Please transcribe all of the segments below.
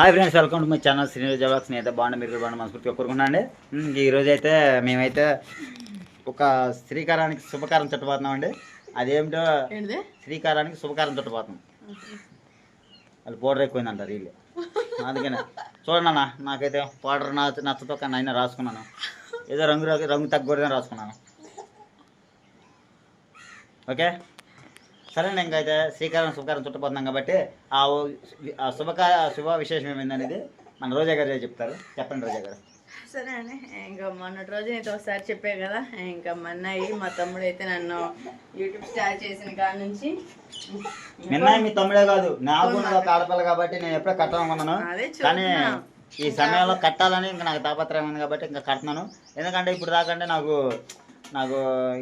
Hi friends welcome to my channel Srinivas జవాక్స్ నేనైతే బాగుండే మీరు కూడా బాగుండే మనస్ఫూర్తిగా అయితే మేమైతే ఒక శ్రీకారానికి శుభకారం చుట్టబోతున్నాం అండి. అదేమిటో శ్రీకారానికి శుభకారం చుట్టబోతున్నాం. వాళ్ళు పౌడర్ ఎక్కువైందంటారు వీళ్ళు అందుకనే. చూడండి అన్న నాకైతే పౌడర్ నా నచ్చతో కానీ అయినా రాసుకున్నాను. ఏదో రంగు రంగు- రంగు తగ్గకూడదని రాసుకున్నాను. ఓకే? సరేనండి ఇంకైతే శ్రీకారం శుభకారం చుట్టబోతున్నాం కాబట్టి ఆ శుభకార శుభ విశేషం ఏమైందనేది మన రోజా గారు చెప్తారు. చెప్పండి రోజా గారు. సరే అండి ఇంకా మొన్నటి రోజు అయితే ఒకసారి చెప్పే కదా ఇంకా మా అన్నయ్య మా తమ్ముడు అయితే నన్ను యూట్యూబ్ స్టార్ట్ చేసిన కాడ నుంచి నిన్న మీ తమ్ముడే కాదు నాకు ఆడపిల్ల కాబట్టి నేను ఎప్పుడో కట్టాలనుకున్నాను కానీ. ఈ సమయంలో కట్టాలని ఇంకా నాకు తాపత్రయం ఉంది కాబట్టి ఇంకా కడుతున్నాను. ఎందుకంటే ఇప్పుడు దాకంటే నాకు నాకు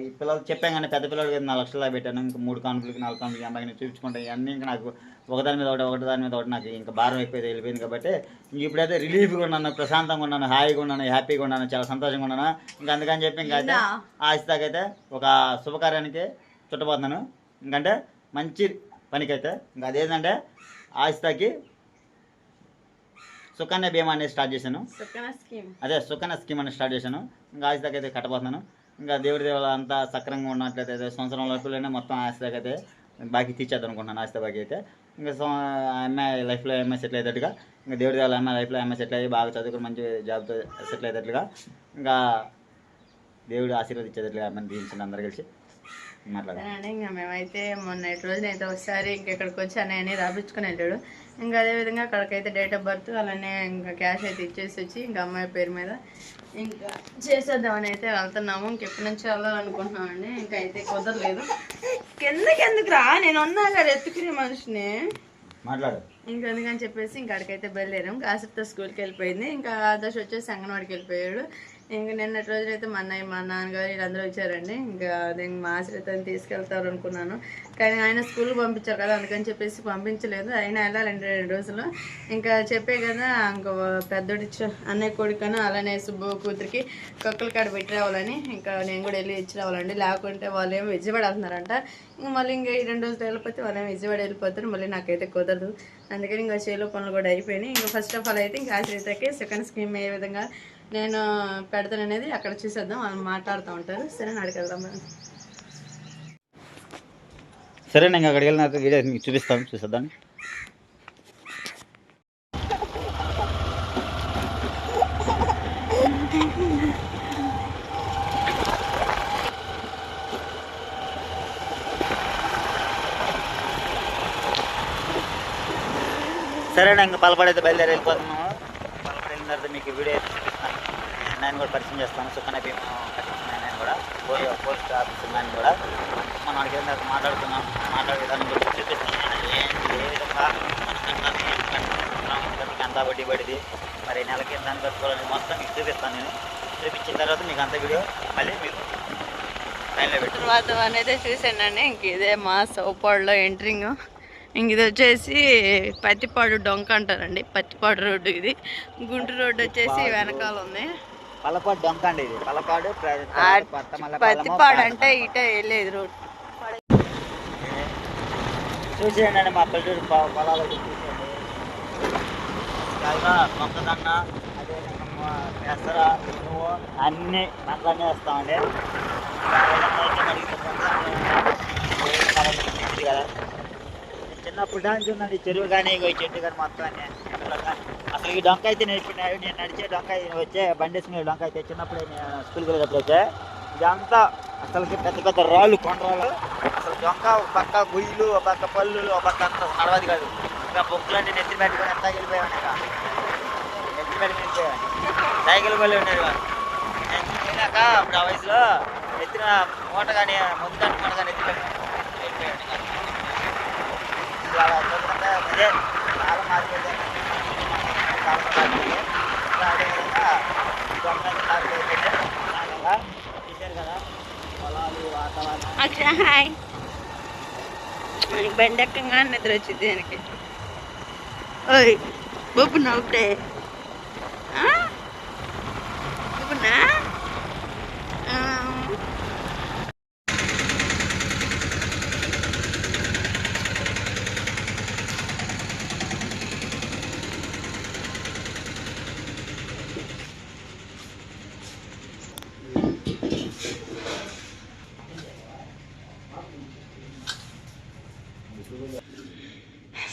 ఈ పిల్లలు చెప్పాం కానీ పెద్ద పిల్లలకి నాలుగు లక్షలు పెట్టాను. ఇంకా మూడు కాన్పులకి నాలుగు కాన్పులకి అమ్మాయిని చూపించుకుంటాయి ఇవన్నీ ఇంకా నాకు ఒకదాని మీద ఒకటి ఒకటి దాని మీద ఒకటి నాకు ఇంకా భారం అయిపోయి వెళ్ళిపోయింది కాబట్టి ఇంక ఇప్పుడైతే రిలీఫ్గా ఉన్నాను ప్రశాంతంగా ఉన్నాను హాయిగా ఉన్నాను హ్యాపీగా ఉన్నాను చాలా సంతోషంగా ఉన్నాను. ఇంకా అందుకని చెప్పి ఇంకా అయితే ఆశితాకైతే ఒక శుభకార్యానికి చుట్టబోతున్నాను. ఇంకంటే మంచి పనికైతే ఇంకా అదేంటంటే ఆశితాకి సుకన్య బీమా అనేది స్టార్ట్ చేశాను. అదే సుకన్య స్కీమ్ అనేది స్టార్ట్ చేశాను. ఇంకా ఆశితాకి అయితే కట్టబోతున్నాను. ఇంకా దేవుడి దేవాల అంతా సక్రంగా ఉన్నట్లయితే సంవత్సరం లోపలనే మొత్తం ఆశితాకి బాకీ తీర్చేద్దాం అనుకుంటున్నాను ఆస్తి బాకీ అయితే. ఇంకా సో అమ్మాయి లైఫ్లో ఎంఐ సెటిల్ అయ్యేటట్టుగా ఇంకా దేవుడి దేవాల అమ్మాయి లైఫ్లో అమ్మాయి సెటిల్ అయ్యి బాగా చదువుకుని మంచి జాబ్తో సెటిల్ అయ్యేటట్లుగా ఇంకా దేవుడు ఆశీర్వదించేటట్లుగా అమ్మని దీవించండి అందరు కలిసి. సరే ఇంకా మేమైతే మొన్నటి రోజున అయితే ఒకసారి ఇంకా ఇక్కడికి వచ్చి అన్నయ్యని రాపించుకుని వెళ్ళాడు. ఇంకా అదేవిధంగా అక్కడికైతే డేట్ ఆఫ్ బర్త్ అలానే ఇంకా క్యాష్ అయితే ఇచ్చేసి వచ్చి ఇంకా అమ్మాయి పేరు మీద ఇంకా చేసేద్దామని అయితే వెళ్తున్నాము. ఇంకెప్పటి నుంచి వెళ్ళాలనుకుంటున్నామండి. ఇంకా అయితే కుదరలేదు. కిందకి ఎందుకు రా? నేను ఉన్నా కదా ఎత్తుకునే మనిషిని. మాట్లాడు. ఇంకా అందుకని చెప్పేసి ఇంకా అక్కడికైతే బయలుదేరాం కాసేపుతో స్కూల్కి వెళ్ళిపోయింది. ఇంకా ఆదర్శ వచ్చేసి అంగన్వాడికి వెళ్ళిపోయాడు. ఇంకా నిన్నటి అయితే మా అన్నయ్య మా నాన్నగారు వీళ్ళందరూ వచ్చారండి. ఇంకా అదే మా ఆశ్రితని తీసుకెళ్తారు అనుకున్నాను కానీ ఆయన స్కూల్కి పంపించారు కదా అందుకని చెప్పేసి పంపించలేదు. అయినా వెళ్ళాలండి రెండు రోజులు. ఇంకా చెప్పే కదా ఇంకా పెద్దోడి అన్నయ్య కొడుకను అలానే సుబ్బు కూతురికి కుక్కల కాడ పెట్టి రావాలని. ఇంకా నేను కూడా వెళ్ళి ఇచ్చి రావాలండి. లేకుంటే వాళ్ళు ఏమో విజయవాడ వెళ్తున్నారంట ఇంకా మళ్ళీ ఇంకా ఈ రెండు రోజులు వెళ్ళిపోతే వాళ్ళు ఏమి విజయవాడ వెళ్ళిపోతారు మళ్ళీ నాకైతే కుదరదు. అందుకని ఇంకా చేలో పనులు కూడా అయిపోయినాయి. ఇంకా ఫస్ట్ ఆఫ్ ఆల్ అయితే ఇంకా ఆశ్రితకి సెకండ్ స్కీమ్ ఏ విధంగా నేను పెడతాననేది అక్కడ చూసేద్దాం వాళ్ళు మాట్లాడుతూ ఉంటారు. సరే అక్కడికి వెళ్దాం సరే నేను అక్కడికి వెళ్ళిన వీడియో మీకు చూపిస్తాను చూసేద్దాం. సరే ఇంకా పలపడైతే బయలుదేరి వెళ్ళిపోతున్నాము పలపడి వెళ్ళిన తర్వాత మీకు వీడియో అన్నయ్యని నేను కూడా పరిచయం చేస్తాను. సుఖన భీమా కట్టించిన నేను కూడా. పోలీస్ పోస్ట్ ఆఫీసర్ నేను కూడా. మనం అడిగిన తర్వాత మాట్లాడుతున్నాం మాట్లాడే విధానం గురించి చూపిస్తున్నాను ఏ విధంగా అంతా వడ్డీ పడింది? మరి నెలకి ఎంత కట్టుకోవాలని మొత్తం మీకు చూపిస్తాను నేను. చూపించిన తర్వాత మీకు అంత వీడియో మళ్ళీ మీకు తర్వాత అనేది చూసానండి ఇంక ఇదే మా సౌపాడులో ఎంట్రింగ్. ఇంక ఇది వచ్చేసి పత్తిపాడు డొంక అంటారండి. పత్తిపాడు రోడ్డు ఇది. గుంటూరు రోడ్డు వచ్చేసి వెనకాల ఉంది. పలపాడు డొంక అండి ఇది. పలపాడు పత్తిపాడు అంటే ఇటే వెళ్ళేది రోడ్డు. చూసేయండి మా పల్లెటూరు పొలాలు చూసేయండి. మొక్కదన్న పెసర మినుము అన్నీ పంటలన్నీ వేస్తామండి. కదా చిన్నప్పుడు డాన్స్ ఉన్నది చెరువు కానీ ఇగో ఈ చెట్టు కానీ మొత్తం అసలు ఈ డొంక అయితే నేను ఇప్పుడు నేను నడిచే డొంక వచ్చే బండి వేసుకునే డొంక అయితే చిన్నప్పుడు నేను స్కూల్కి వెళ్ళేటప్పుడు అయితే ఇదంతా అసలుకి పెద్ద పెద్ద రాళ్ళు కొండరాళ్ళు. అసలు డొంక ఒక పక్క గుయ్యలు ఒక పక్క పళ్ళు ఒక పక్క అంత నడవది కాదు. ఇంకా బొక్కులన్నీ నెత్తి పెట్టుకుని అంతా వెళ్ళిపోయాను ఇక నెత్తి పెట్టుకుని సైకిల్ పళ్ళు ఉండేది వాడు నేను వెళ్ళాక అప్పుడు ఆ వయసులో ఎత్తిన మూట కానీ ముందు కానీ మూట కానీ ఎత్తి పెట్టుకుని వెళ్ళిపోయాను ఇక. ఇప్పుడు అలా చూస్తుంటే అదే కాలం మారిపోయింది కాలం మారిపోయింది ఇంకా అదేవిధంగా దొంగ మారిపోయింది అలాగా చూశారు కదా పొలాలు వాతావరణం అక్ష హాయ్ బండి ఎక్కగా నిద్ర వచ్చింది దీనికి ఓయ్ బొబ్బు నవ్వుతే బొబ్బునా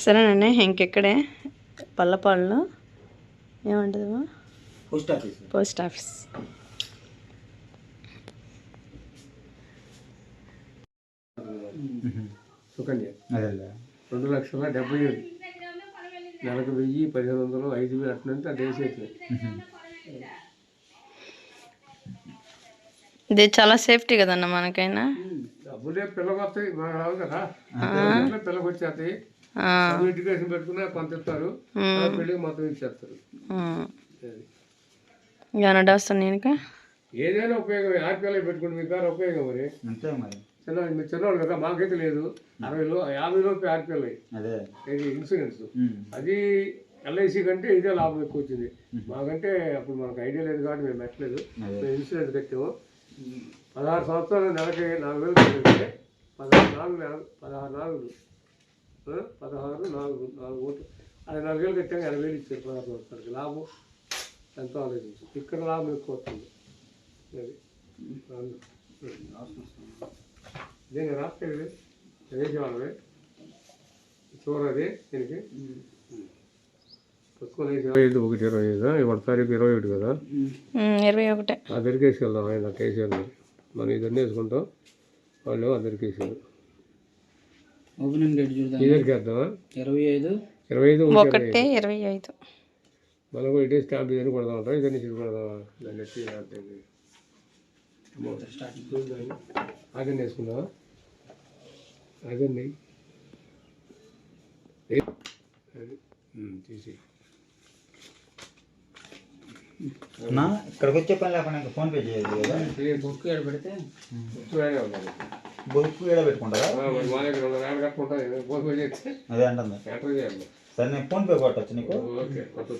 సరేనండి ఇంకెక్కడే? పల్లపాడులో ఏమంటుందమ్మా? Post office. Post office. Sukanya. రెండు లక్షల డెబ్బై ఏడు. నెలకు వెయ్యి పదిహేను వందలు ఐదు వేలు అట్లంటే అది వేసేట్లేదు ఇది చాలా సేఫ్టీ కదన్న మనకైనా? డబ్బులే పిల్లకి వస్తాయి మనకు రావు కదా. డబ్బులే ఎడ్యుకేషన్ ఇస్తారు. ఆ పెళ్ళికి మొత్తం ఇచ్చేస్తారు ఉమ్. అది. ఏమన్నా వస్తాను నేను ఏదైనా ఉపయోగం. ఆర్పిఎల్ పెట్టుకుంటే మీకు ఉపయోగం మరి. అంతే మరి. చిన్న మీరు చిన్నవాళ్ళు కదా మాకైతే లేదు. అరవైలో యాభై లోపు ఆర్పిఎల్ అదే. ఇది ఇన్సూరెన్స్. అది ఎల్ఐసి కంటే ఇదే లాభం ఎక్కువ వచ్చింది. మాకంటే అప్పుడు మనకు ఐడియా లేదు కాబట్టి మేము పెట్టలేదు. మేము ఇన్సూరెన్స్ కట్టాము పదహారు సంవత్సరాలు నెలకి నాలుగు వేలు పదహారు నాలుగు నెల పదహారు నాలుగు? పదహారు నాలుగు నాలుగు ఓట్లు అది నాలుగు వేలు కట్టాక ఎనభై వేలు ఇచ్చారు పదహారు సంవత్సరాలకి లాభం ఎంతో ఆలోచించు ఇక్కడ లాభం ఎక్కువ వస్తుంది అది నేను రాసుకోలేదు అదే వాళ్ళమే చూడది దీనికి పుస్తకం ఇరవై ఐదు ఒకటి ఇరవై ఐదు ఇవాళ తారీఖు ఇరవై ఒకటి కదా ఇరవై ఒకటి అందరికి వేసుకెళ్దాం ఆయన కేసీఆర్ మనం ఇదన్నీ వేసుకుంటాం వాళ్ళు అందరికేసారు ఓపెనింగ్ డేట్ చూద్దాం. ఇద్దరికి వేద్దామా ఇరవై ఐదు. ఇరవై ఐదు ఒకటి ఇరవై ఐదు. మనం కూడా ఇటే స్టాంప్ ఇదని కొడదాం అంటాం ఇదన్నీ చిరు కొడదామా దాన్ని ఎత్తి రాత్రి. అదన్నీ వేసుకుందామా? అదన్నీ ఏ? అది. ఉమ్, తీసి. నా ఇక్కడికి వచ్చే పని లేకుండా ఇంకా ఫోన్ పే చేయదు కదా? బుక్ పెడితే? ఏడ పెట్టుకుంటారా? అదే అంటుంది. సరే నేను ఫోన్ పే కొట్టచ్చు నీకు.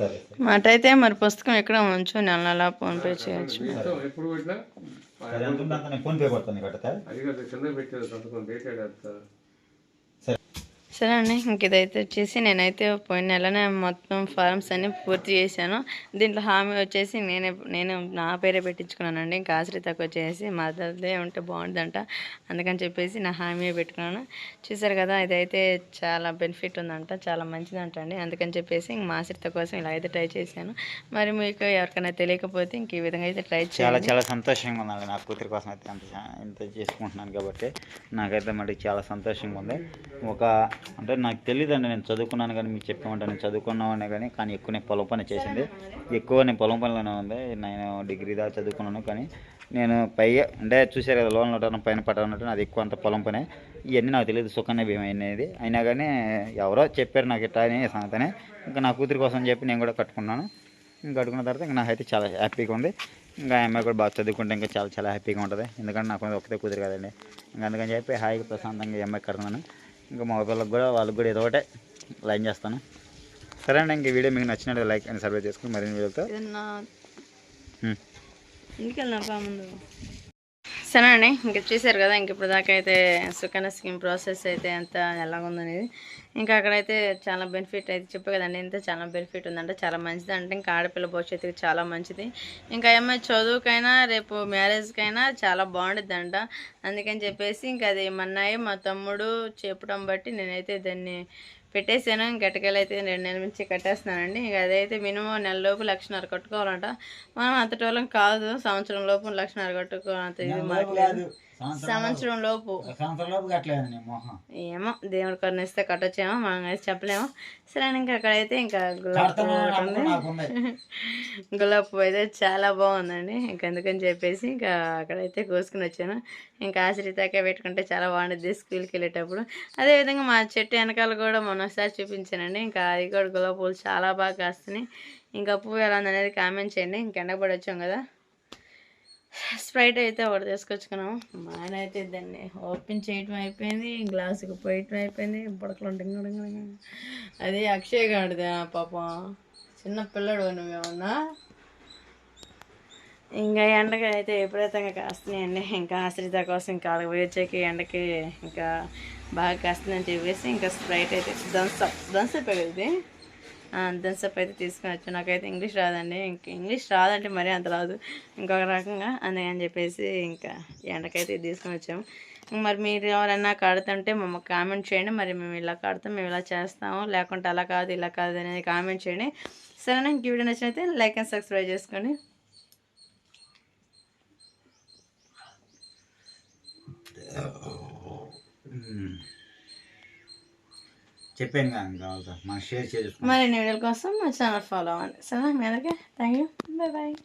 సరే మాట అయితే మరి పుస్తకం ఎక్కడ ఉంచు నెల నెల ఫోన్ పే చేయొచ్చు. సరే ఎంత నేను ఫోన్ పే కొడతాను కట్టతా అది కాదు కింద పెట్టేది సంతకం డేట్ అంతా సరే సరే అండి ఇంక ఇదైతే వచ్చేసి నేనైతే పోయిన నెలనే మొత్తం ఫార్మ్స్ అన్ని పూర్తి చేశాను. దీంట్లో హామీ వచ్చేసి నేనే నేను నా పేరే పెట్టించుకున్నానండి. ఇంకా ఆశ్రితకు వచ్చేసి మదర్దే ఉంటే బాగుంటుందంట అందుకని చెప్పేసి నా హామీ పెట్టుకున్నాను. చూసారు కదా ఇదైతే చాలా బెనిఫిట్ ఉందంట చాలా మంచిదంట అండి. అందుకని చెప్పేసి ఇంక మా ఆశ్రిత కోసం ఇలా అయితే ట్రై చేశాను. మరి మీకు ఎవరికైనా తెలియకపోతే ఇంక ఈ విధంగా అయితే ట్రై చాలా చాలా సంతోషంగా ఉందండి నా కూతురి కోసం అయితే అంత ఇంత చేసుకుంటున్నాను కాబట్టి నాకైతే మరి చాలా సంతోషంగా ఉంది. ఒక అంటే నాకు తెలియదండి నేను చదువుకున్నాను కానీ మీకు చెప్పామంటే నేను చదువుకున్నామనే కానీ కానీ ఎక్కువ నేను పొలం పని చేసింది. ఎక్కువ నేను పొలం పనిలోనే ఉంది. నేను డిగ్రీ దాకా చదువుకున్నాను కానీ నేను పైగా అంటే చూసారు కదా లోన్లు ఉండడం పైన పట్టడం ఉండటం అది ఎక్కువ అంత పొలం పనే. ఇవన్నీ నాకు తెలియదు సుకన్య భీమా అనేది. అయినా కానీ ఎవరో చెప్పారు నాకు ఇట్లా అని సంగతనే ఇంకా నా కూతురి కోసం చెప్పి నేను కూడా కట్టుకున్నాను. ఇంకా కట్టుకున్న తర్వాత ఇంకా నాకైతే చాలా హ్యాపీగా ఉంది. ఇంకా ఆ అమ్మాయి కూడా బాగా చదువుకుంటే ఇంకా చాలా చాలా హ్యాపీగా ఉంటుంది. ఎందుకంటే నాకు ఒకటే కూతురు కదండి. ఇంకా అందుకని చెప్పి హాయిగా ప్రశాంతంగా ఈ అమ్మాయి కడుతున్నాను. ఇంకా మా పిల్లలకు కూడా వాళ్ళకి కూడా ఏదో ఒకటే. లైన్ చేస్తాను. సరే అండి ఇంక వీడియో మీకు నచ్చినట్టు లైక్ అండ్ సర్వే చేసుకుని మరిన్ని వీడియోతో సరే అండి ఇంక చూసారు కదా ఇంక ఇప్పుడు దాకా అయితే సుకన్య స్కీమ్ ప్రాసెస్ అయితే ఎంత ఎలాగుందనేది. ఇంకా అక్కడైతే చాలా బెనిఫిట్ అయితే చెప్పే కదండి. ఇంత చాలా బెనిఫిట్ ఉందంటే. చాలా మంచిది అంటే ఇంకా ఆడపిల్ల భవిష్యత్తుకి చాలా మంచిది. ఇంకా ఏమైనా చదువుకైనా రేపు మ్యారేజ్కైనా చాలా బాగుండిద్దంట. అందుకని చెప్పేసి ఇంకా అది మన్నాయి మా తమ్ముడు చెప్పడం బట్టి నేనైతే దాన్ని పెట్టేసాను గట్టకెళ్ళి అయితే రెండు నెలల నుంచి కట్టేస్తున్నానండి. ఇంకా అదైతే మినిమం నెల లోపు లక్షన్నర కట్టుకోవాలంట. మనం అంతటి వాళ్ళం కాదు. సంవత్సరం లోపు లక్షన్నర కట్టుకోవాలంత ఇది మాకు. సంవత్సరం లోపు. సంవత్సరం లోపు. కట్టలేదు మొహం. ఏమో దేవుడు కరుణిస్తే కట్టొచ్చేమో మనం అయితే చెప్పలేము. సరే ఇంకా అక్కడైతే ఇంకా గులాబీ ఉంది. గులాబీ పువ్వు అయితే చాలా బాగుందండి. ఇంకా అందుకని చెప్పేసి ఇంకా అక్కడైతే కోసుకుని వచ్చాను. ఇంకా ఆశ్రితాకే పెట్టుకుంటే చాలా బాగుంటుంది స్కూల్కి వెళ్ళేటప్పుడు. అదేవిధంగా మా చెట్టు వెనకాల కూడా మొన్నసారి చూపించానండి. ఇంకా అది కూడా గులాబీ పువ్వులు చాలా బాగా కాస్తున్నాయి. ఇంకా పువ్వు ఎలా ఉందనేది కామెంట్ చేయండి. ఇంక ఎండపడి వచ్చాం కదా. స్ప్రైట్ అయితే ఒకటి తీసుకొచ్చుకున్నాము మా ఆయన అయితే దాన్ని ఓపెన్ చేయటం అయిపోయింది గ్లాసుకి పోయటం అయిపోయింది బుడకలు డింగ అది అక్షయ్ గాడిది పాపం. చిన్న పిల్లడు నువ్వేమన్నా? ఇంకా ఎండగా అయితే విపరీతంగా కాస్తున్నాయండి. ఇంకా ఆశ్రిత కోసం ఇంకా అక్కడ పోయి ఎండకి ఇంకా బాగా కాస్తుందని చెప్పేసి ఇంకా స్ప్రైట్ అయితే దంసప్ దంసప్ ఇది. దన్సప్ అయితే తీసుకొని వచ్చాను నాకైతే ఇంగ్లీష్ రాదండి. ఇంక ఇంగ్లీష్ రాదంటే మరీ అంత రాదు. ఇంకొక రకంగా అందుకని చెప్పేసి ఇంకా ఎండకైతే తీసుకొని వచ్చాము మరి మీరు ఎవరైనా కడుతుంటే మమ్మల్ని కామెంట్ చేయండి. మరి మేము ఇలా కడతాం మేము ఇలా చేస్తాము. లేకుంటే అలా కాదు ఇలా కాదు అనేది కామెంట్ చేయండి. సరేనా? ఇంక వీడియో నచ్చినైతే లైక్ అండ్ సబ్స్క్రైబ్ చేసుకోండి. Hmm. చెప్పాను కానీ కావాలి మనం షేర్ చేసుకుంటాం మరి వీడియోల కోసం మా ఛానల్ ఫాలో అవ్వండి. సరేనా? మీ అందరికీ థ్యాంక్ యూ బాయ్ బాయ్